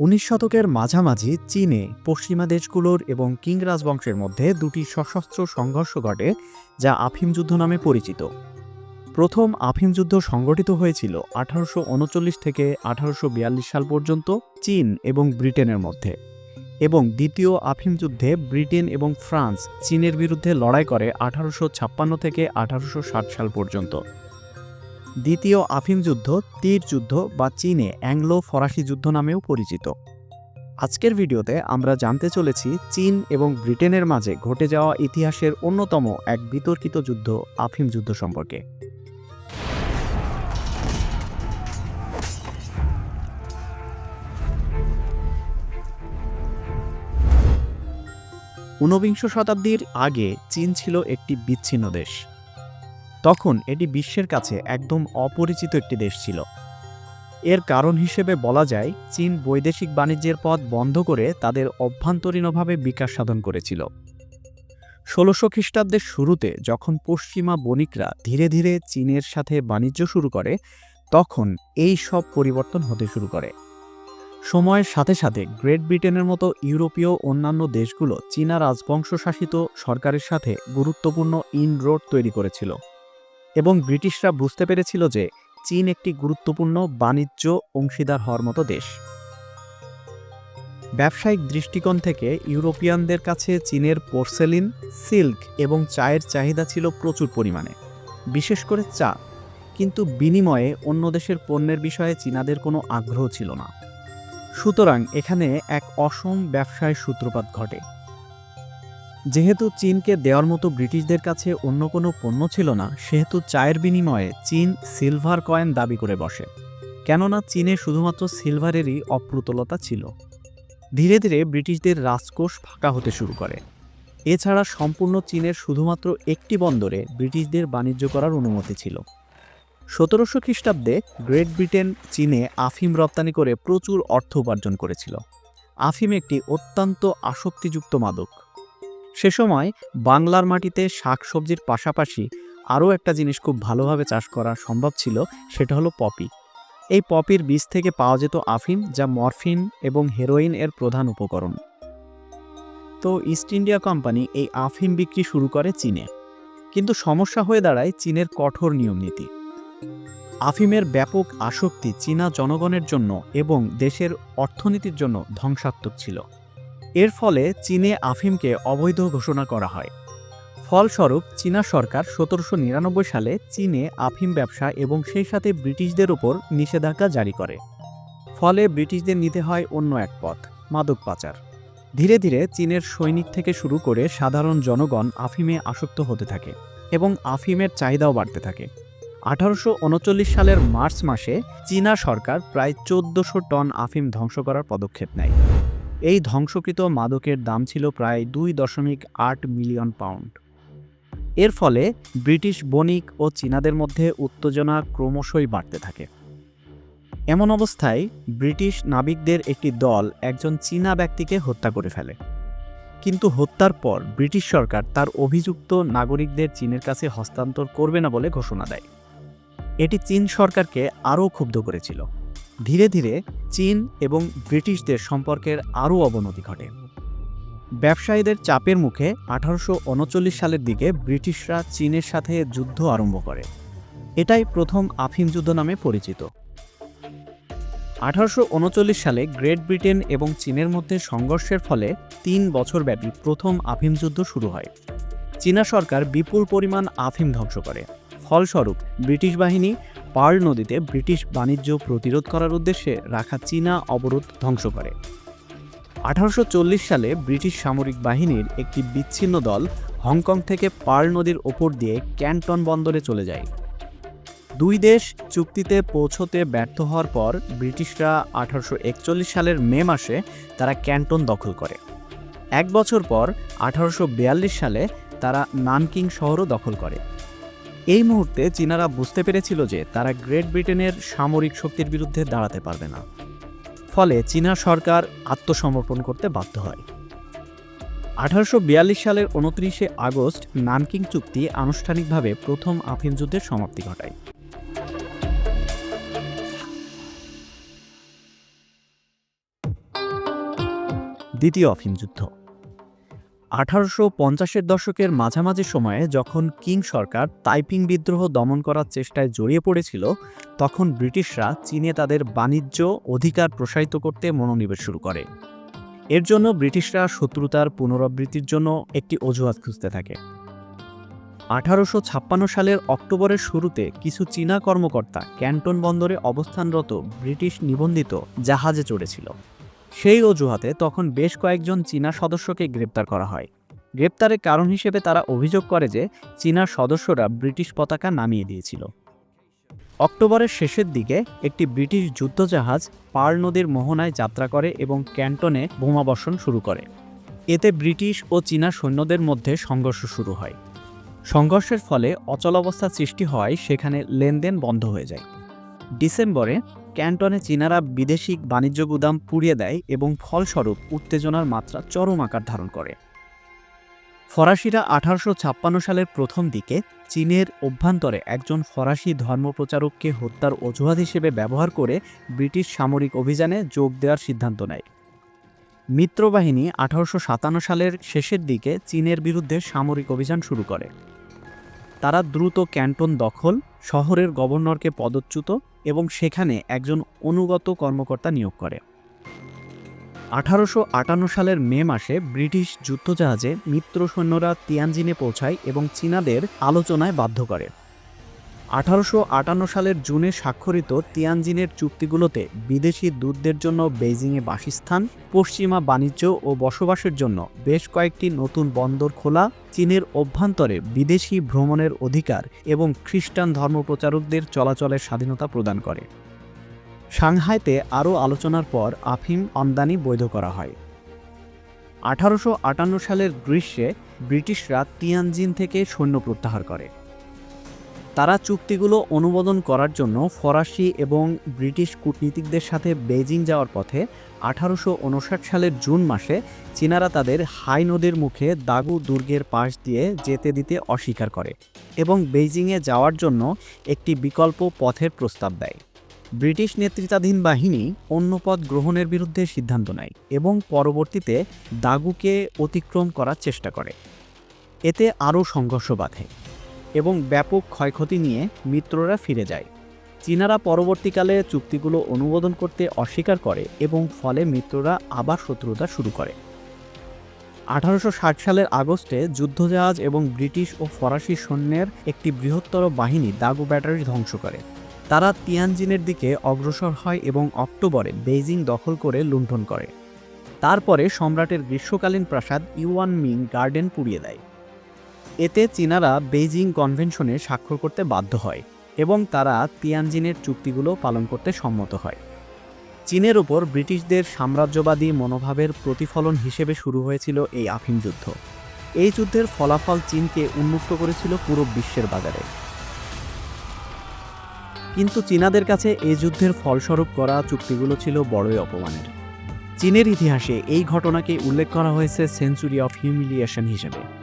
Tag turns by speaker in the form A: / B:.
A: উনিশ শতকের মাঝামাঝি চীনে পশ্চিমা দেশগুলোর এবং কিং রাজবংশের মধ্যে দুটি সশস্ত্র সংঘর্ষ ঘটে, যা আফিম যুদ্ধ নামে পরিচিত। প্রথম আফিম যুদ্ধ সংগঠিত হয়েছিল আঠারোশো উনচল্লিশ থেকে আঠারোশো বিয়াল্লিশ সাল পর্যন্ত চীন এবং ব্রিটেনের মধ্যে এবং দ্বিতীয় আফিম যুদ্ধে ব্রিটেন এবং ফ্রান্স চীনের বিরুদ্ধে লড়াই করে আঠারোশো ছাপ্পান্ন থেকে আঠারোশো ষাট সাল পর্যন্ত। দ্বিতীয় আফিম যুদ্ধ, তীর যুদ্ধ বা চীনে অ্যাংলো ফরাসি যুদ্ধ নামেও পরিচিত। আজকের ভিডিওতে আমরা জানতে চলেছি চীন এবং ব্রিটেনের মাঝে ঘটে যাওয়া ইতিহাসের অন্যতম এক বিতর্কিত যুদ্ধ, আফিম যুদ্ধ সম্পর্কে। ঊনবিংশ শতাব্দীর আগে চীন ছিল একটি বিচ্ছিন্ন দেশ। তখন এটি বিশ্বের কাছে একদম অপরিচিত একটি দেশ ছিল। এর কারণ হিসেবে বলা যায়, চীন বৈদেশিক বাণিজ্যের পথ বন্ধ করে তাদের অভ্যন্তরীণভাবে বিকাশ সাধন করেছিল। ষোলোশো খ্রিস্টাব্দের শুরুতে যখন পশ্চিমা বণিকরা ধীরে ধীরে চীনের সাথে বাণিজ্য শুরু করে, তখন এই সব পরিবর্তন হতে শুরু করে। সময়ের সাথে সাথে গ্রেট ব্রিটেনের মতো ইউরোপীয় অন্যান্য দেশগুলো চীনা রাজবংশ শাসিত সরকারের সাথে গুরুত্বপূর্ণ ইন রোড তৈরি করেছিল। এবং ব্রিটিশরা বুঝতে পেরেছিল যে চীন একটি গুরুত্বপূর্ণ বাণিজ্য অংশীদার হওয়ার মতো দেশ। ব্যবসায়িক দৃষ্টিকোণ থেকে ইউরোপিয়ানদের কাছে চীনের পোর্সেলিন, সিল্ক এবং চায়ের চাহিদা ছিল প্রচুর পরিমাণে, বিশেষ করে চা। কিন্তু বিনিময়ে অন্য দেশের পণ্যের বিষয়ে চীনাদের কোনো আগ্রহ ছিল না। সুতরাং এখানে এক অসম ব্যবসায় সূত্রপাত ঘটে। যেহেতু চীনকে দেওয়ার মতো ব্রিটিশদের কাছে অন্য কোনো পণ্য ছিল না, সেহেতু চায়ের বিনিময়ে চীন সিলভার কয়েন দাবি করে বসে। কেননা চীনে শুধুমাত্র সিলভারেরই অপ্রতুলতা ছিল। ধীরে ধীরে ব্রিটিশদের রাজকোষ ফাঁকা হতে শুরু করে। এছাড়া সম্পূর্ণ চীনের শুধুমাত্র একটি বন্দরে ব্রিটিশদের বাণিজ্য করার অনুমতি ছিল। সতেরোশো খ্রিস্টাব্দে গ্রেট ব্রিটেন চীনে আফিম রপ্তানি করে প্রচুর অর্থ উপার্জন করেছিল। আফিম একটি অত্যন্ত আসক্তিযুক্ত মাদক। সে সময় বাংলার মাটিতে শাকসবজির পাশাপাশি আরও একটা জিনিস খুব ভালোভাবে চাষ করা সম্ভব ছিল, সেটা হলো পপি। এই পপির বীজ থেকে পাওয়া যেত আফিম, যা মরফিন এবং হেরোইন এর প্রধান উপকরণ। তো ইস্ট ইন্ডিয়া কোম্পানি এই আফিম বিক্রি শুরু করে চীনে। কিন্তু সমস্যা হয়ে দাঁড়ায় চীনের কঠোর নিয়মনীতি আফিমের ব্যাপক আসক্তি চীনা জনগণের জন্য এবং দেশের অর্থনীতির জন্য ধ্বংসাত্মক ছিল। এর ফলে চীনে আফিমকে অবৈধ ঘোষণা করা হয়। ফলস্বরূপ, চীনা সরকার সতেরোশো নিরানব্বই সালে চীনে আফিম ব্যবসা এবং সেই সাথে ব্রিটিশদের ওপর নিষেধাজ্ঞা জারি করে। ফলে ব্রিটিশদের নিতে হয় অন্য এক পথ, মাদক পাচার। ধীরে ধীরে চীনের সৈনিক থেকে শুরু করে সাধারণ জনগণ আফিমে আসক্ত হতে থাকে এবং আফিমের চাহিদাও বাড়তে থাকে। আঠারোশো উনচল্লিশ সালের মার্চ মাসে চীনা সরকার প্রায় চোদ্দশো টন আফিম ধ্বংস করার পদক্ষেপ নেয়। এই ধ্বংসকৃত মাদকের দাম ছিল প্রায় দুই দশমিক আট মিলিয়ন পাউন্ড। এর ফলে ব্রিটিশ বণিক ও চীনাদের মধ্যে উত্তেজনা ক্রমশই বাড়তে থাকে। এমন অবস্থায় ব্রিটিশ নাবিকদের একটি দল একজন চীনা ব্যক্তিকে হত্যা করে ফেলে। কিন্তু হত্যার পর ব্রিটিশ সরকার তার অভিযুক্ত নাগরিকদের চীনের কাছে হস্তান্তর করবে না বলে ঘোষণা দেয়। এটি চীন সরকারকে আরও ক্ষুব্ধ করেছিল। ধীরে ধীরে চীন এবং ব্রিটিশদের সম্পর্কের আরও অবনতি ঘটে। ব্যবসায়ীদের চাপের মুখে আঠারোশো উনচল্লিশ সালের দিকে ব্রিটিশরা চীনের সাথে যুদ্ধ আরম্ভ করে। এটাই প্রথম আফিম যুদ্ধ নামে পরিচিত। আঠারোশো উনচল্লিশ সালে গ্রেট ব্রিটেন এবং চীনের মধ্যে সংঘর্ষের ফলে তিন বছরব্যাপী প্রথম আফিম যুদ্ধ শুরু হয়। চীনা সরকার বিপুল পরিমাণ আফিম ধ্বংস করে। ফলস্বরূপ ব্রিটিশ বাহিনী পার্ল নদীতে ব্রিটিশ বাণিজ্য প্রতিরোধ করার উদ্দেশ্যে রাখা চীনা অবরোধ ধ্বংস করে। আঠারোশো চল্লিশ সালে ব্রিটিশ সামরিক বাহিনীর একটি বিচ্ছিন্ন দল হংকং থেকে পার্ল নদীর ওপর দিয়ে ক্যান্টন বন্দরে চলে যায়। দুই দেশ চুক্তিতে পৌঁছতে ব্যর্থ হওয়ার পর ব্রিটিশরা আঠারোশো একচল্লিশ সালের মে মাসে তারা ক্যান্টন দখল করে। এক বছর পর আঠারোশো বিয়াল্লিশ সালে তারা নানকিং শহরও দখল করে। এই মুহূর্তে চীনারা বুঝতে পেরেছিল যে তারা গ্রেট ব্রিটেনের সামরিক শক্তির বিরুদ্ধে দাঁড়াতে পারবে না। ফলে চীনা সরকার আত্মসমর্পণ করতে বাধ্য হয়। আঠারোশো বিয়াল্লিশ সালের উনত্রিশে আগস্ট নানকিং চুক্তি আনুষ্ঠানিকভাবে প্রথম আফিম যুদ্ধের সমাপ্তি ঘটায়। দ্বিতীয় আফিম যুদ্ধ। আঠারোশো পঞ্চাশের দশকের মাঝামাঝি সময়ে যখন কিং সরকার তাইপিং বিদ্রোহ দমন করার চেষ্টায় জড়িয়ে পড়েছিল, তখন ব্রিটিশরা চীনে তাদের বাণিজ্য অধিকার প্রসারিত করতে মনোনিবেশ শুরু করে। এর জন্য ব্রিটিশরা শত্রুতার পুনরাবৃত্তির জন্য একটি অজুহাত খুঁজতে থাকে। আঠারোশো ছাপ্পান্ন সালের অক্টোবরের শুরুতে কিছু চীনা কর্মকর্তা ক্যান্টন বন্দরে অবস্থানরত ব্রিটিশ নিবন্ধিত জাহাজে চড়েছিল। সেই অজুহাতে তখন বেশ কয়েকজন চীনা সদস্যকে গ্রেপ্তার করা হয়। গ্রেপ্তারের কারণ হিসেবে তারা অভিযোগ করে যে চীনা সদস্যরা ব্রিটিশ পতাকা নামিয়ে দিয়েছিল। অক্টোবরের শেষের দিকে একটি ব্রিটিশ যুদ্ধজাহাজ পার নদীর মোহনায় যাত্রা করে এবং ক্যান্টনে বোমাবর্ষণ শুরু করে। এতে ব্রিটিশ ও চীনা সৈন্যদের মধ্যে সংঘর্ষ শুরু হয়। সংঘর্ষের ফলে অচলাবস্থা সৃষ্টি হওয়ায় সেখানে লেনদেন বন্ধ হয়ে যায়। ডিসেম্বরে ক্যান্টনে চীনারা বিদেশি বাণিজ্য গুদাম পুড়িয়ে দেয় এবং ফলস্বরূপ উত্তেজনার মাত্রা চরম আকার ধারণ করে। ফরাসিরা আঠারোশো ছাপ্পান্ন সালের প্রথম দিকে চীনের অভ্যন্তরে একজন ফরাসি ধর্মপ্রচারককে হত্যার অজুহাত হিসেবে ব্যবহার করে ব্রিটিশ সামরিক অভিযানে যোগ দেওয়ার সিদ্ধান্ত নেয়। মিত্রবাহিনী আঠারোশো সাতান্ন সালের শেষের দিকে চীনের বিরুদ্ধে সামরিক অভিযান শুরু করে। তারা দ্রুত ক্যান্টন দখল, শহরের গভর্নরকে পদচ্যুত এবং সেখানে একজন অনুগত কর্মকর্তা নিয়োগ করে। আঠারোশো আটান্ন সালের মে মাসে ব্রিটিশ যুদ্ধজাহাজে মিত্র সৈন্যরা তিয়ানজিনে পৌঁছায় এবং চীনাদের আলোচনায় বাধ্য করে। আঠারোশো আটান্ন সালের জুনে স্বাক্ষরিত তিয়ানজিনের চুক্তিগুলোতে বিদেশি দূতদের জন্য বেইজিংয়ে বাসস্থান, পশ্চিমা বাণিজ্য ও বসবাসের জন্য বেশ কয়েকটি নতুন বন্দর খোলা, চীনের অভ্যন্তরে বিদেশি ভ্রমণের অধিকার এবং খ্রিস্টান ধর্মপ্রচারকদের চলাচলের স্বাধীনতা প্রদান করে। সাংহাইতে আরও আলোচনার পর আফিম আমদানি বৈধ করা হয়। আঠারোশো আটান্ন সালের গ্রীষ্মে ব্রিটিশরা তিয়ানজিন থেকে সৈন্য প্রত্যাহার করে। তারা চুক্তিগুলো অনুমোদন করার জন্য ফরাসি এবং ব্রিটিশ কূটনীতিকদের সাথে বেজিং যাওয়ার পথে আঠারোশো উনষাট সালের জুন মাসে চীনারা তাদের হাই নদীর মুখে দাগু দুর্গের পাশ দিয়ে যেতে দিতে অস্বীকার করে এবং বেইজিংয়ে যাওয়ার জন্য একটি বিকল্প পথের প্রস্তাব দেয়। ব্রিটিশ নেতৃত্বাধীন বাহিনী অন্য পথ গ্রহণের বিরুদ্ধে সিদ্ধান্ত নেয় এবং পরবর্তীতে দাগুকে অতিক্রম করার চেষ্টা করে। এতে আরও সংঘর্ষ বাধে। এবং ব্যাপক ক্ষয়ক্ষতি নিয়ে মিত্ররা ফিরে যায়। চীনারা পরবর্তীকালে চুক্তিগুলো অনুমোদন করতে অস্বীকার করে এবং ফলে মিত্ররা আবার শত্রুতা শুরু করে। আঠারোশো ষাট সালের আগস্টে যুদ্ধজাহাজ এবং ব্রিটিশ ও ফরাসি সৈন্যের একটি বৃহত্তর বাহিনী দাগু ব্যাটারি ধ্বংস করে। তারা তিয়ানজিনের দিকে অগ্রসর হয় এবং অক্টোবরে বেইজিং দখল করে লুণ্ঠন করে। তারপরে সম্রাটের গ্রীষ্মকালীন প্রাসাদ ইউয়ান মিং গার্ডেন পুড়িয়ে দেয়। এতে চীনারা বেইজিং কনভেনশনে স্বাক্ষর করতে বাধ্য হয় এবং তারা তিয়ানজিনের চুক্তিগুলো পালন করতে সম্মত হয়। চীনের ওপর ব্রিটিশদের সাম্রাজ্যবাদী মনোভাবের প্রতিফলন হিসেবে শুরু হয়েছিল এই আফিম যুদ্ধ। এই যুদ্ধের ফলাফল চীনকে উন্মুক্ত করেছিল পুরো বিশ্বের বাজারে। কিন্তু চীনাদের কাছে এই যুদ্ধের ফলস্বরূপ করা চুক্তিগুলো ছিল বড়ই অপমানের। চীনের ইতিহাসে এই ঘটনাকে উল্লেখ করা হয়েছে সেঞ্চুরি অফ হিউমিলিয়েশন হিসেবে।